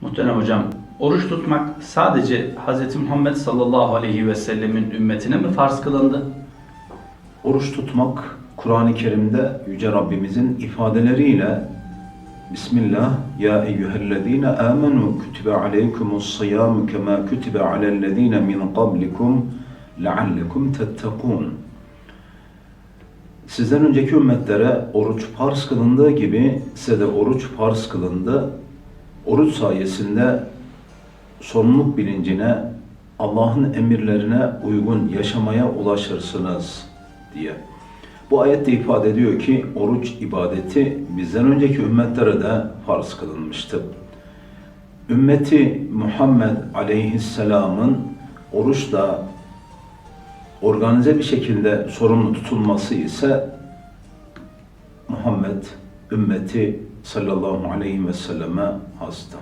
Muhterem hocam, oruç tutmak sadece Hz. Muhammed sallallahu aleyhi ve sellemin ümmetine mi farz kılındı? Oruç tutmak Kur'an-ı Kerim'de Yüce Rabbimizin ifadeleriyle Bismillah ya eyyühellezine amenu kütübe aleykumus siyamu kema kütübe alellezine min qablikum leallekum tettekûn Sizden önceki ümmetlere oruç farz kılındığı gibi size de oruç farz kılındı. Oruç sayesinde sorumluluk bilincine, Allah'ın emirlerine uygun yaşamaya ulaşırsınız diye. Bu ayette ifade ediyor ki oruç ibadeti bizden önceki ümmetlere de farz kılınmıştı. Ümmeti Muhammed aleyhisselamın oruçla organize bir şekilde sorumlu tutulması ise Muhammed ümmeti sallallahu aleyhi ve selleme hasta.